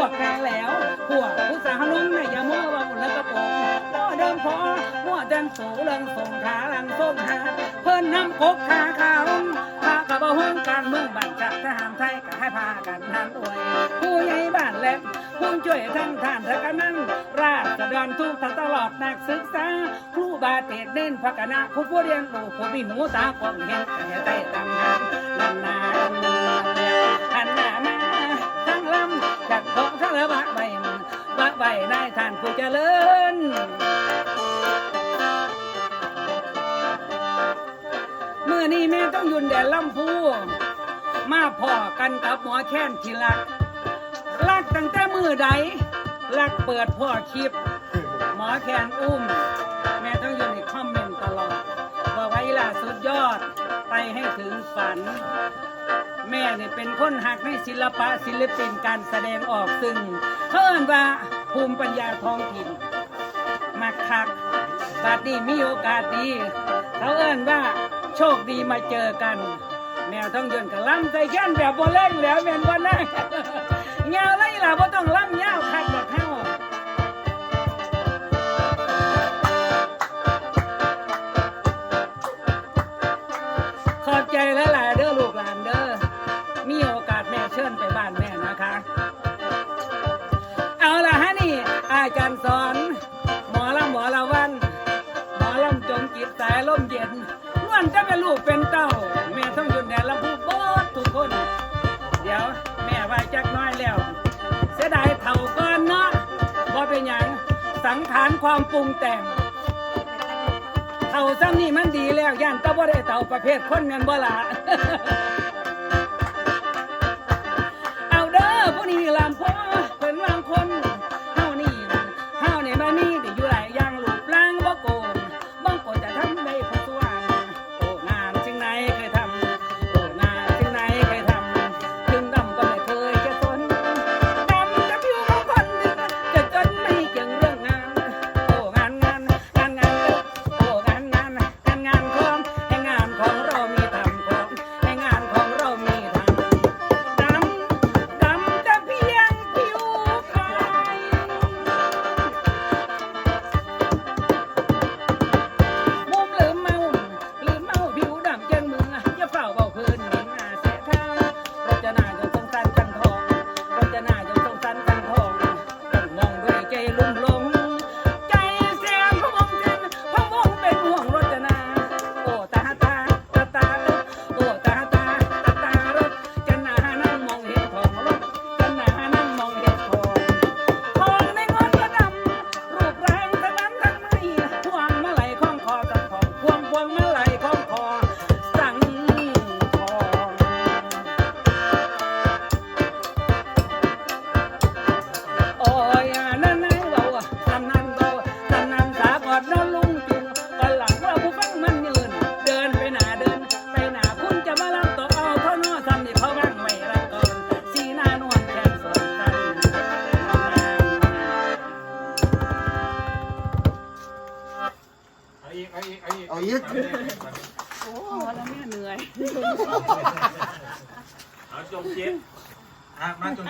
วกแกแล้วพวกผู้สาวนุ่งในยามัวว่าหุ่นแล้วก็โปงต่อเดิมพอมัวเดินสูเรื่องส่งขาลังส่งหาเพิ่นนำกกขาขารุ่งพากระบะหุ่งการเมืองบ้านจักทหารไทยก็ให้พากันทานอวยผู้ใหญ่บ้านและผู้ช่วยทั้งท่านและกำนันราษฎรทุกท่าตลอดนักศึกษาครูบาเตดเน้นพระคณะผู้ผู้เรียนรู้ผู้มีหูตากองเห็นแต่ใต้ตำนานลำนา มื่อนี้แม่ต้องยุนแดนลำพู มาพ่อกันกับหมอแค้นที่รัก รักตั้งแต่มือใด รักเปิดพ่อคลิป หมอแคนอุ้ม แม่ต้องยู่ในคอมเมนต์ตลอดกว่าไว้ล่าสุดยอดไปให้ถึงฝัน แม่เนี่ยเป็นคนหักในศิลปะศิลปินการแสดงออกซึ่งเขาเอิ้นว่าภูมิปัญญาท้องถิ่นมักคักบัดนี้มีโอกาสดีเขาเอิ้นว่า โชคดีมาเจอกัน แมวต้องยนต์กับล่ำใจแค้นแบบบ่เล่งแล้วแม่นบ่นเงาไรล่ะบ่ต้องล่ำยาวคักดอกเฮาขอบใจแล้วหลายเด้อลูกหลานเด้อมีโอกาสแม่เชิญไปบ้านแม่นะคะ เอาล่ะฮะนี่อาจารย์สอน ล้วนจะเป็นลูกเป็นเต้า แม่ต้องหยุดแดนละผู้บดทุกคน เดี๋ยวแม่ไว้จักน้อยแล้ว เสียดายเท่าก้อนเนาะบ่เป็นหยังสังขารความปรุงแต่งเท่าซ้ำนี่มันดีแล้วย่านตะบ่ได้เท่าประเภทคนแม่นบ่ล่ะ อาอีกเอาอีกเอาอีกโอ้แล้วแม่เหนื่อย เอาจงเจ็บอะมาจง